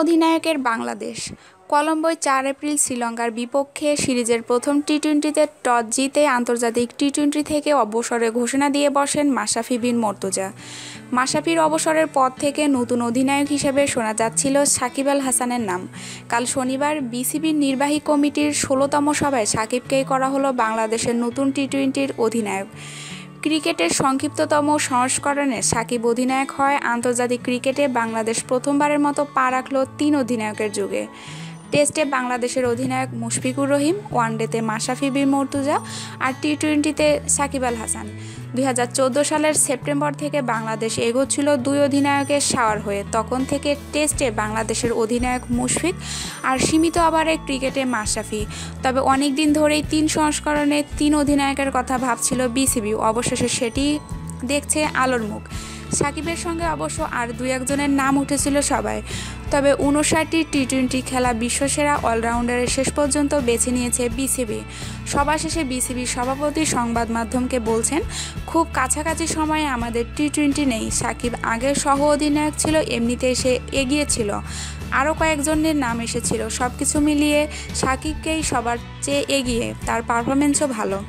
অধিনায়কের বাংলাদেশ। কলম্বোয় চার এপ্রিল শ্রীলঙ্কার বিপক্ষে সিরিজের প্রথম টি টোয়েন্টিতে টস জিতে আন্তর্জাতিক টি টোয়েন্টি থেকে অবসরে ঘোষণা দিয়ে বসেন মাশরাফি বিন মর্তুজা। মাশরাফির অবসরের পর থেকে নতুন অধিনায়ক হিসেবে শোনা যাচ্ছিল সাকিব আল হাসানের নাম। কাল শনিবার বিসিবির নির্বাহী কমিটির ষোলোতম সভায় সাকিবকেই করা হলো বাংলাদেশের নতুন টি টোয়েন্টির অধিনায়ক। ক্রিকেটের সংক্ষিপ্ততম সংস্করণে সাকিব অধিনায়ক হয় আন্তর্জাতিক ক্রিকেটে বাংলাদেশ প্রথমবারের মতো পা রাখল তিন অধিনায়কের যুগে। টেস্টে বাংলাদেশের অধিনায়ক মুশফিকুর রহিম, ওয়ানডেতে মাশরাফি বিন মর্তুজা আর টি টোয়েন্টিতে সাকিব আল হাসান। দুই হাজার চোদ্দ সালের সেপ্টেম্বর থেকে বাংলাদেশ এগোচ্ছিল দুই অধিনায়কের সাওয়ার হয়ে। তখন থেকে টেস্টে বাংলাদেশের অধিনায়ক মুশফিক আর সীমিত আবারে ক্রিকেটে মাশরাফি। তবে অনেক দিন ধরেই তিন সংস্করণে তিন অধিনায়কের কথা ভাবছিল বিসিবি। অবশেষে সেটি দেখছে আলোর মুখ। সাকিবের সঙ্গে অবশ্য আর দুই একজনের নাম উঠেছিল সবাই। তবে উনষাটটি টি টোয়েন্টি খেলা বিশ্বসেরা অলরাউন্ডারের শেষ পর্যন্ত বেছে নিয়েছে বিসিবি। সভা শেষে বিসিবির সভাপতি সংবাদ মাধ্যমকে বলছেন, খুব কাছাকাছি সময়ে আমাদের টি টোয়েন্টি নেই। সাকিব আগের সহ অধিনায়ক ছিল এমনিতে সে এগিয়েছিল। আরও কয়েকজনের নাম এসেছিল। সব কিছু মিলিয়ে সাকিবকেই সবার চেয়ে এগিয়ে। তার পারফরমেন্সও ভালো।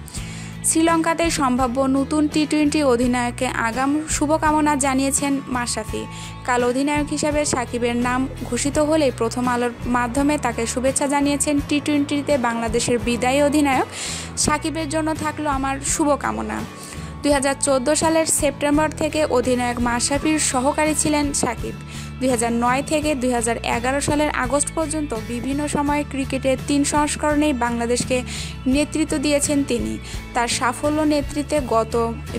শ্রীলঙ্কাতে সম্ভাব্য নতুন টি টোয়েন্টি অধিনায়ককে আগাম শুভকামনা জানিয়েছেন মাশরাফি। কাল অধিনায়ক হিসেবে সাকিবের নাম ঘোষিত হলেই প্রথম আলোর মাধ্যমে তাকে শুভেচ্ছা জানিয়েছেন টি টোয়েন্টিতে বাংলাদেশের বিদায়ী অধিনায়ক। সাকিবের জন্য থাকল আমার শুভকামনা। দুই হাজার চোদ্দ সালের সেপ্টেম্বর থেকে অধিনায়ক মাশরাফির সহকারী ছিলেন সাকিব। দুই হাজার নয় থেকে দুই হাজার এগারো সালের আগস্ট পর্যন্ত বিভিন্ন সময়ে ক্রিকেটের তিন সংস্করণেই বাংলাদেশকে নেতৃত্ব দিয়েছেন তিনি। তার সাফল্য নেতৃত্বে গত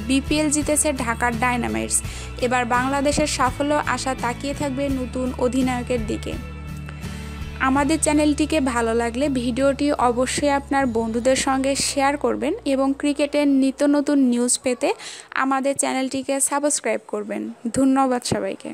বিপিএল জিতেছে ঢাকার ডায়নামাইটস। এবার বাংলাদেশের সাফল্য আশা তাকিয়ে থাকবে নতুন অধিনায়কের দিকে। আমাদের চ্যানেলটিকে ভালো লাগলে ভিডিওটি অবশ্যই আপনার বন্ধুদের সঙ্গে শেয়ার করবেন এবং ক্রিকেটের নিত্য নতুন নিউজ পেতে আমাদের চ্যানেলটিকে সাবস্ক্রাইব করবেন। ধন্যবাদ সবাইকে।